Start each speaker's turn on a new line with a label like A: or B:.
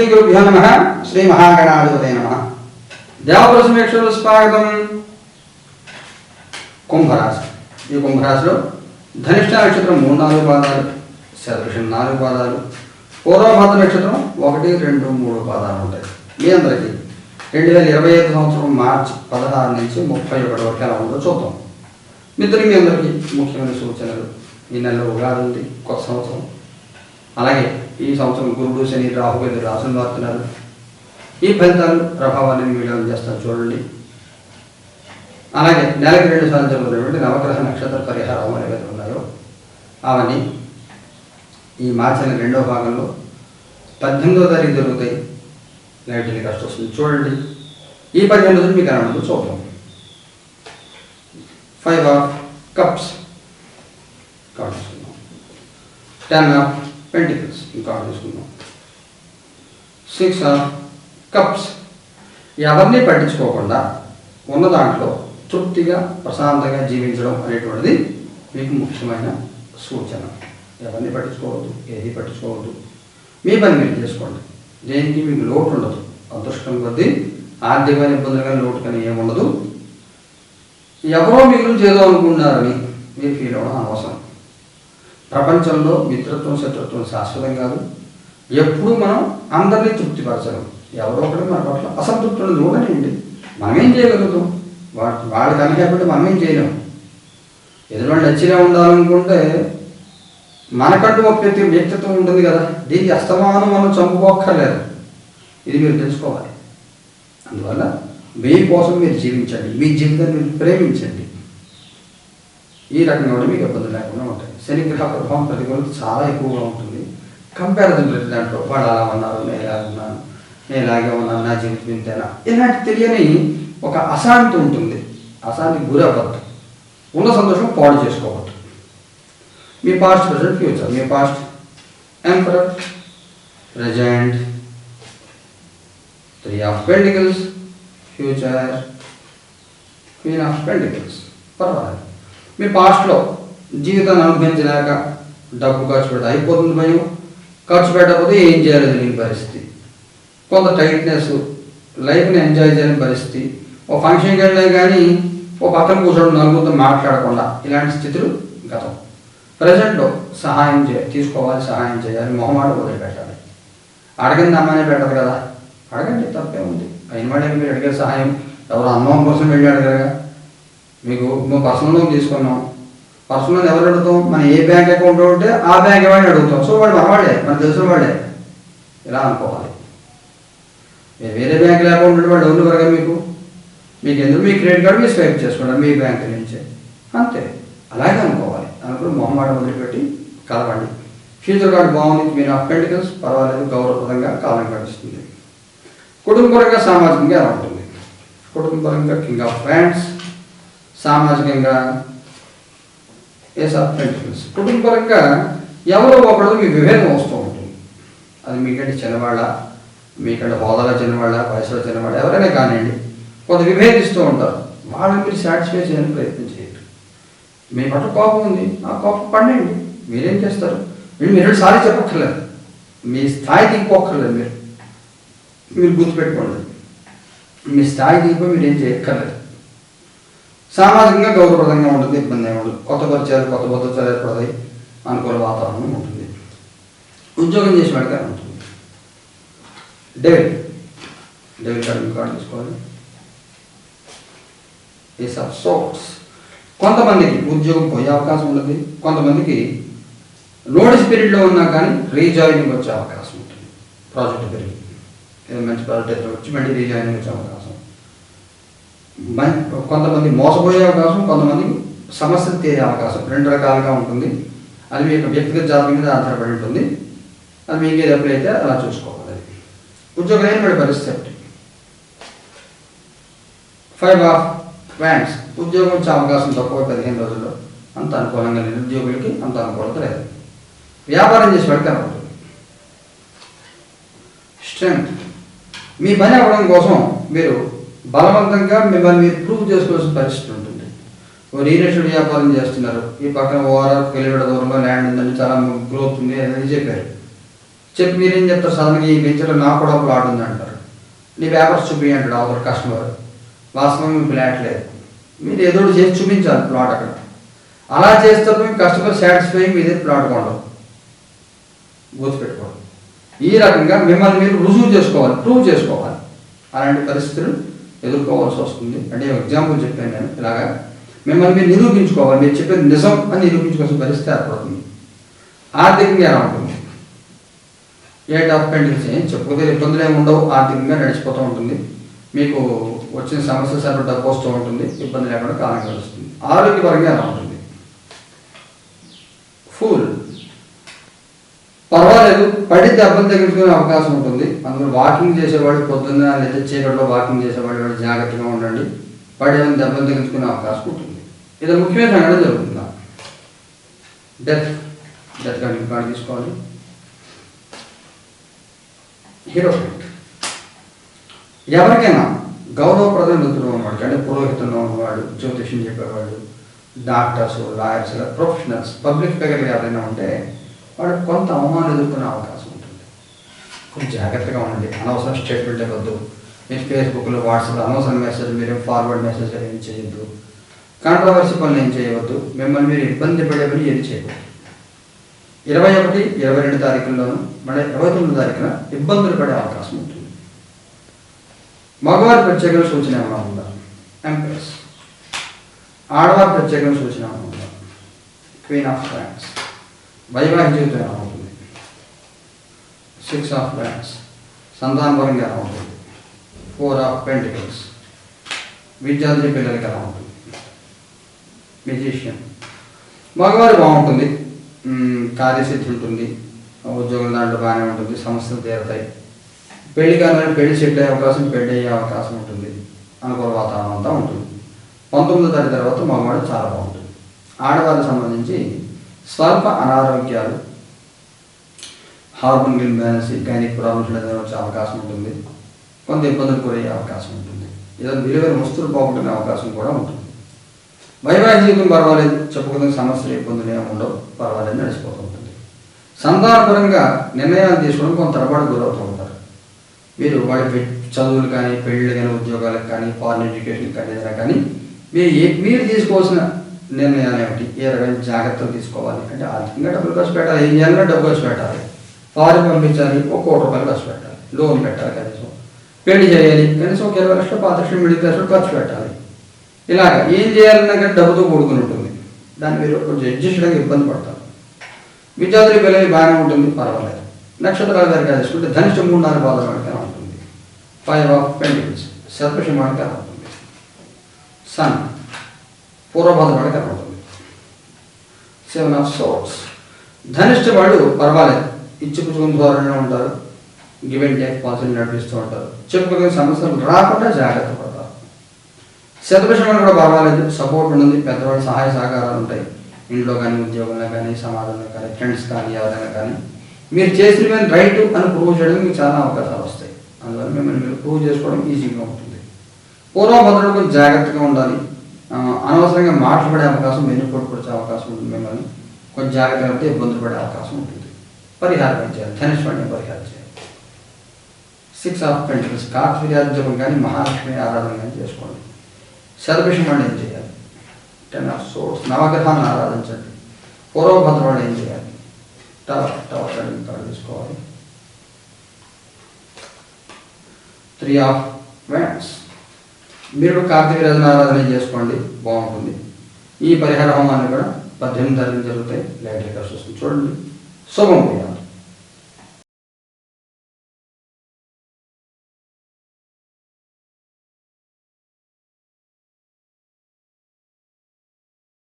A: శ్రీ గురుభ్యో నమ శ్రీ మహాగణాధిపతి నమ దేవప్రసమేక్షలు స్వాగతం కుంభరాశి। ఈ కుంభరాశిలో ధనిష్ట నక్షత్రం మూడు నాలుగు పాదాలు శతృషం నాలుగు పాదాలు పూర్వభద్ర నక్షత్రం ఒకటి రెండు మూడు పాదాలు ఉంటాయి. మీ అందరికీ రెండు వేల ఇరవై ఐదు సంవత్సరం మార్చి పదహారు నుంచి ముప్పై ఒకటి వరకు ఎలా ఉందో చూద్దాం. మిత్రులు మీ అందరికీ ముఖ్యమైన సూచనలు ఈ నెలలో ఉగాది ఉంది కొత్త సంవత్సరం. అలాగే ఈ సంవత్సరం గురుడు శని రాహు గారు రాసులు మారుతున్నారు ఈ ఫలితాలు ప్రభావాన్ని మీ వీడియోలు చేస్తారు చూడండి. అలాగే నెలకి రెండు సార్లు జరుగుతున్నటువంటి నవగ్రహ నక్షత్ర పరిహారం ఏవైతే ఉన్నాయో అవన్నీ ఈ మార్చిన రెండవ భాగంలో పద్దెనిమిదో తారీఖు జరుగుతాయి. లైట్ టెలికాస్ట్ వస్తుంది. చూడండి. ఈ పదిహేను రోజులు మీకు ఎలా చూద్దాం. Five of cups card ten of pentacles ఇంకా తీసుకుందాం సిక్స్ ఆర్ కప్స్ ఎవరిని పట్టించుకోకుండా ఉన్న దాంట్లో తృప్తిగా ప్రశాంతంగా జీవించడం అనేటువంటిది మీకు ముఖ్యమైన సూచన. ఎవరిని పట్టించుకోవద్దు ఏది పట్టించుకోవద్దు. మీ పని మీరు చేసుకోండి. దేనికి మీకు లోటు ఉండదు. అదృష్టం కొద్దీ ఆర్థికమైన ఇబ్బందులు కానీ లోటు కానీ ఏముండదు. ఎవరో మీ గురించి ఏదో అనుకున్నారని మీరు ఫీల్ అవ్వడం అనవసరం. ప్రపంచంలో మిత్రత్వం శత్రుత్వం శాశ్వతం కాదు. ఎప్పుడు మనం అందరినీ తృప్తిపరచడం ఎవరో ఒకటి మన పట్ల అసంతృప్తులు చూడనండి మనమేం చేయగలుగుతాం? వాడి వాడికి అన్హ్యాపీ మనమేం చేయలేము ఎదురువాళ్ళు నచ్చిగా ఉండాలనుకుంటే మనకంటూ ఒక ప్రతి వ్యక్తిత్వం ఉంటుంది కదా. దీనికి అస్తమానం మనం చంపుకోక్కర్లేదు. ఇది మీరు తెలుసుకోవాలి. అందువల్ల మీకోసం మీరు జీవించండి. మీ జీవితాన్ని మీరు ప్రేమించండి. ఈ రకంగా కూడా మీకు ఇబ్బంది లేకుండా ఉంటాయి. శనిగ్రహ ప్రభావం ప్రతికూలత చాలా ఎక్కువగా ఉంటుంది. కంపారిజన్ ప్రతి దాంట్లో వాళ్ళు అలా ఉన్నారు నేను ఇలా ఉన్నాను నేను ఇలాగే ఉన్నాను నా జీవితం ఇంతేనా? ఇలాంటి తెలియని ఒక అశాంతి ఉంటుంది. అశాంతి గురవద్దు ఉన్న సంతోషం పాడు చేసుకోవద్దు. మీ past present future me past emperor present three of pentacles future queen of pentacles పర్వాలేదు. మీ పాస్ట్లో జీవితాన్ని అనుభవించలేక డబ్బు ఖర్చు పెడితే అయిపోతుంది భయం. ఖర్చు పెట్టకపోతే ఏం చేయాలో తెలియని పరిస్థితి? కొంత టైట్నెస్ లైఫ్ని ఎంజాయ్ చేయని పరిస్థితి. ఓ ఫంక్షన్కి వెళ్ళినా కానీ ఓ పక్కన కూర్చోవడం నలుగురితో మాట్లాడకుండా ఇలాంటి స్థితులు గతం. ప్రజెంట్లో సహాయం చే తీసుకోవాలి సహాయం చేయాలి మొహమాట వదిలిపెట్టాలి. అడగంది అమ్మనే పెట్టదు కదా? అడగండి తప్పే ఉంది. అయిన వాడికి మీరు అడిగే సహాయం ఎవరు అన్నం కోసం వెళ్ళి అడగరుగా. మీకు మేము పర్సనల్ లోన్ తీసుకున్నాం. పర్సనల్ లోన్ ఎవరు అడుగుతాం? మన ఏ బ్యాంక్ అకౌంట్ ఉంటే ఆ బ్యాంక్ వాడిని అడుగుతాం. సో వాడు మనవాడే మన తెలిసిన వాడే. ఇలా అనుకోవాలి. మీరు వేరే బ్యాంకులో అకౌంట్ ఉంటే వాడు డబ్బులు కరగా మీకు? మీకు ఎందుకు? మీ క్రెడిట్ కార్డు మీరు స్వైప్ చేసుకోండి మీ బ్యాంక్ నుంచి. అంతే. అలాగే అనుకోవాలి. అనుకుని మొహమాట వదిలిపెట్టి కలవండి. ఫ్యూచర్ కార్డు బాగుంది మీరు అపెండికల్స్ పర్వాలేదు గౌరవప్రదంగా కాలం గడుస్తుంది. కుటుంబపరంగా సామాజికంగా ఎలా ఉంటుంది? కుటుంబపరంగా కింగ్ ఆఫ్ ఫ్రెండ్స్ సామాజికంగా ఏస్ ఆఫ్ పెంటికల్స్ కుటుంబపరంగా ఎవరో ఒకడు మీ విభేదం వస్తూ ఉంటుంది. అది మీకంటే చిన్నవాళ్ళ మీకంటే హోదాలో చిన్నవాళ్ళ వయసులో చిన్నవాళ్ళ ఎవరైనా కానివ్వండి కొంత విభేదిస్తూ ఉంటారు. వాళ్ళని మీరు సాటిస్ఫై చేయడానికి ప్రయత్నం చేయండి మీ పట్ల కోపం ఉంది ఆ కోపం పండండి మీరేం చేస్తారు? మీరు మీరు సారీ చెప్పక్కర్లేదు. మీ స్థాయి దిగిపోక్కర్లేదు మీరు. మీరు గుర్తుపెట్టుకోండి. మీ స్థాయి దిగిపోయి మీరు ఏం చేయక్కర్లేదు. సామాజికంగా గౌరవప్రదంగా ఉంటుంది ఇబ్బంది ఏమి ఉండదు. కొత్త పరిచయాలు కొత్త పద్ధతులు ఏర్పడతాయి అనుకూల వాతావరణం ఉంటుంది. ఉద్యోగం చేసి వాడిగా ఉంటుంది. డెబిట్. డెబిట్ కార్డు కార్డు తీసుకోవాలి. ఈస్ ఆఫ్ సోట్స్ కొంతమందికి ఉద్యోగం పోయే అవకాశం ఉంటుంది. కొంతమందికి నోటీస్ పీరియడ్లో ఉన్నా కానీ రీజాయినింగ్ వచ్చే అవకాశం ఉంటుంది. ప్రాజెక్ట్ పెరిగి. ఏదో మంచి ప్రాజెక్ట్ అయితే వచ్చి మళ్ళీ రీజాయినింగ్ వచ్చే అవకాశం కొంతమంది మోసపోయే అవకాశం కొంతమంది సమస్య తీరే అవకాశం. రెండు రకాలుగా ఉంటుంది. అది మీ యొక్క వ్యక్తిగత జాబ్ మీద ఆధారపడి ఉంటుంది. అది మీకు ఏది అప్లై అయితే అలా చూసుకోవాలి అది. ఉద్యోగం పరిస్థితి ఫైవ్ ఆఫ్ వ్యాండ్స్ ఉద్యోగం వచ్చే అవకాశం తక్కువ పదిహేను రోజుల్లో. అంత అనుకూలంగా లేదు. ఉద్యోగులకి అంత అనుకూలత లేదు. వ్యాపారం చేసి పెడతారు స్ట్రెంగ్త్ మీ పని అవ్వడం కోసం మీరు బలవంతంగా మిమ్మల్ని మీరు ప్రూవ్ చేసుకోవాల్సిన పరిస్థితి ఉంటుంది. ఓ రియల్ ఎస్టేట్ వ్యాపారం చేస్తున్నారు. ఈ పక్కన ఓఆర్ఆర్ కిలోమీటర్ దూరంలో ల్యాండ్ ఉందని చాలా గ్రోత్ ఉంది అని చెప్పారు. చెప్పి మీరేం చెప్తారు? సడన్గా ఈ వెంచర్లో నా కూడా ప్లాట్ ఉంది అంటారు. నీ పేపర్స్ చూపి అంటాడు అవతల కస్టమర్ వాస్తవం మీ ఫ్లాట్ లేదు. మీరు ఏదో చేసి చూపించాలి ప్లాట్ అక్కడ. అలా చేస్తే మేము కస్టమర్ సాటిస్ఫై మీదే ప్లాట్ కొనడం. గుర్తుపెట్టుకోవాలి ఈ రకంగా మిమ్మల్ని మీరు రుజువు చేసుకోవాలి ప్రూవ్ చేసుకోవాలి. అలాంటి పరిస్థితులు ఎదుర్కోవాల్సి వస్తుంది. అంటే ఎగ్జాంపుల్ చెప్పాను నేను. ఇలాగా మిమ్మల్ని మీరు నిరూపించుకోవాలి. మీరు చెప్పేది నిజం అని నిరూపించుకోవాల్సిన పరిస్థితి ఏర్పడుతుంది. ఆర్థికంగా ఎలా ఉంటుంది? ఏ ఆఫ్ పెండిల్స్ ఏం చెప్పుకోతే ఇబ్బందులు ఏమి ఉండవు. ఆర్థికంగా నడిచిపోతూ ఉంటుంది. మీకు వచ్చిన సమస్య సరిపడ డబ్బు వస్తూ ఉంటుంది. ఇబ్బంది లేకుండా కాలం గడుస్తుంది. ఆరోగ్యపరంగా ఎలా ఉంటుంది? ఫుల్ పర్వాలేదు పడి దెబ్బలు తగ్గించుకునే అవకాశం ఉంటుంది. అందులో వాకింగ్ చేసేవాడు పొద్దున్న లేదా చీకట్లో వాకింగ్ చేసేవాడు జాగ్రత్తగా ఉండండి. పడి దెబ్బలు తగ్గించుకునే అవకాశం ఉంటుంది. ఇది ముఖ్యమైన సంఘటన జరుగుతుందా? డెత్ డెత్ కార్డు కార్డు తీసుకోవాలి. హీరో ఎవరికైనా గౌరవప్రదం వృత్తిలో ఉన్నవాడు అంటే పురోహితంలో ఉన్నవాడు జ్యోతిష్యం చెప్పేవాడు డాక్టర్స్ లాయర్స్ ప్రొఫెషనల్స్ పబ్లిక్ ఫిగర్లు ఎవరైనా ఉంటే వాడు కొంత అవమానం ఎదుర్కొనే అవకాశం ఉంటుంది. కొంచెం జాగ్రత్తగా ఉండండి. అనవసరం స్టేట్మెంట్ ఇవ్వద్దు. మీరు ఫేస్బుక్లో వాట్సాప్లో అనవసరం మెసేజ్ మీరు ఫార్వర్డ్ మెసేజ్ ఏం చేయొద్దు. కాంట్రవర్సీ పనులు ఏం చేయవద్దు. మిమ్మల్ని మీరు ఇబ్బంది పడే పని ఏది చేయకూడదు. ఇరవై ఒకటి ఇరవై రెండు తారీఖుల్లోనూ మళ్ళీ ఇరవై తొమ్మిది తారీఖున ఇబ్బందులు పడే అవకాశం ఉంటుంది. మగవారి ప్రత్యేకమైన సూచన ఏమైనా ఉందా? ఎంప్రెస్ ఆడవారి ప్రత్యేకమైన సూచన ఏమైనా ఉందా? క్వీన్ ఆఫ్ ఫ్రాన్స్ వైవాహిక జీవితం ఎలా ఉంటుంది సిక్స్ ఆఫ్ ఫ్రాన్స్ సంతానపరంగా ఎలా ఉంటుంది ఫోర్ ఆఫ్ పెంటికల్స్ విద్యార్థి పిల్లలకి ఎలా ఉంటుంది మెజిషియన్ మగవారు బాగుంటుంది. మ్మ్, కార్యసిద్ధి ఉంటుంది. ఉద్యోగం దాంట్లో బాగానే ఉంటుంది. సమస్యలు తీరుతాయి పెళ్ళి కానీ పెళ్ళి సెట్ అయ్యే అవకాశం పెళ్ళి అయ్యే అవకాశం ఉంటుంది. అనుకూల వాతావరణం అంతా ఉంటుంది. పంతొమ్మిదో తారీఖు తర్వాత మగవాడు చాలా బాగుంటుంది. ఆడవారికి సంబంధించి స్వల్ప అనారోగ్యాలు హార్మోన్ ఇంబ్యాలెన్స్ గైనిక్ ప్రాబ్లమ్స్ ఏదైనా వచ్చే అవకాశం ఉంటుంది. కొంత ఇబ్బందులు గురయ్యే అవకాశం ఉంటుంది. ఏదైనా విలువైన వస్తువులు పోగొట్టుకునే అవకాశం కూడా ఉంటుంది. వైవాహిక జీవితం పర్వాలేదు. చెప్పుకునే సమస్యలు ఇబ్బందులు ఏమి ఉండవు. పర్వాలేదు నడిచిపోతూ ఉంటుంది. సంతానపరంగా నిర్ణయాలు తీసుకోవడం కొంత తరబడి గురవుతూ ఉంటారు. మీరు వాడి చదువులు కానీ పెళ్ళిళ్ళు కానీ ఉద్యోగాలకు కానీ ఫారెన్ ఎడ్యుకేషన్ కానీ ఏదైనా కానీ మీరు ఏ మీరు తీసుకోవాల్సిన నిర్ణయాలు ఏమిటి ఏ రకమైన జాగ్రత్తలు తీసుకోవాలి. అంటే ఆర్థికంగా డబ్బులు ఖర్చు పెట్టాలి. ఏం చేయాలన్నా డబ్బు ఖర్చు పెట్టాలి. ఫారెన్ పంపించాలి. ఒక కోటి రూపాయలు ఖర్చు పెట్టాలి. లోన్ పెట్టాలి కనీసం. పెళ్ళి చేయాలి. కనీసం ఒక ఇరవై లక్షలు పాత లక్షలు మిడిల్ క్లాస్ ఖర్చు పెట్టాలి. ఇలాగ ఏం చేయాలన్నా కానీ డబ్బుతో కూడుకుని ఉంటుంది. దాన్ని మీరు కొంచెం అడ్జస్ట్ చేయడానికి ఇబ్బంది పడతారు. విద్యార్థుల పిల్లలు బాగానే ఉంటుంది. పర్వాలేదు. నక్షత్రాల దగ్గర తీసుకుంటే ధనిష్ట మూడు నాలుగు బాధలు పడితే ఉంటుంది. ఫైవ్ ఆఫ్ పెంటిల్స్ సర్పషం పడితే ఉంటుంది. సన్ పూర్వబాధ పడితే ఉంటుంది సెవెన్ ఆఫ్ సోర్స్ ధనిష్ట వాళ్ళు పర్వాలేదు. ఇచ్చి పుచ్చుకుని ధోరణిలో ఉంటారు. గివ్ అండ్ టేక్ పాలసీని నడిపిస్తూ ఉంటారు. చెప్పుకునే సమస్యలు రాకుండా జాగ్రత్త పడతారు. శతభిషంలో కూడా పర్వాలేదు. సపోర్ట్ ఉంది పెద్దవాళ్ళ సహాయ సహకారాలు ఉంటాయి. ఇంట్లో కానీ ఉద్యోగంలో కానీ సమాజంలో కానీ ఫ్రెండ్స్ కానీ ఎవరైనా కానీ. మీరు చేసిన మీద రైట్ అని ప్రూవ్ చేయడానికి మీకు చాలా అవకాశాలు వస్తాయి. అందువల్ల మిమ్మల్ని మీరు ప్రూవ్ చేసుకోవడం ఈజీగా ఉంటుంది. పూర్వభద్రుడు కొంచెం జాగ్రత్తగా ఉండాలి. అనవసరంగా మాట్లాడే అవకాశం వెన్నుపోటు అవకాశం ఉంటుంది మిమ్మల్ని. కొంచెం జాగ్రత్తగా ఉంటే ఇబ్బందులు పడే అవకాశం ఉంటుంది. పరిహారం ఏం చేయాలి? ధనుష్వాణి పరిహారం చేయాలి. సిక్స్ ఆఫ్ పెంటల్స్ కార్తీర్యార్జపం కానీ మహాలక్ష్మి ఆరాధన కానీ చేసుకోండి. శతభిషం వాళ్ళు ఏం చేయాలి? టెన్ ఆఫ్ సోర్స్ నవగ్రహాన్ని ఆరాధించండి. పూర్వభద్ర వాళ్ళు ఏం చేయాలి? టవర్ టవర్ కార్డు తీసుకోవాలి. త్రీ ఆఫ్ వ్యాండ్స్ మీరు కార్తీక రజన ఆరాధన చేసుకోండి బాగుంటుంది. ఈ పరిహార హోమాన్ని కూడా పద్దెనిమిది తరగతి జరుగుతాయి. లైట్ లెక్కర్స్ వస్తుంది చూడండి. శుభం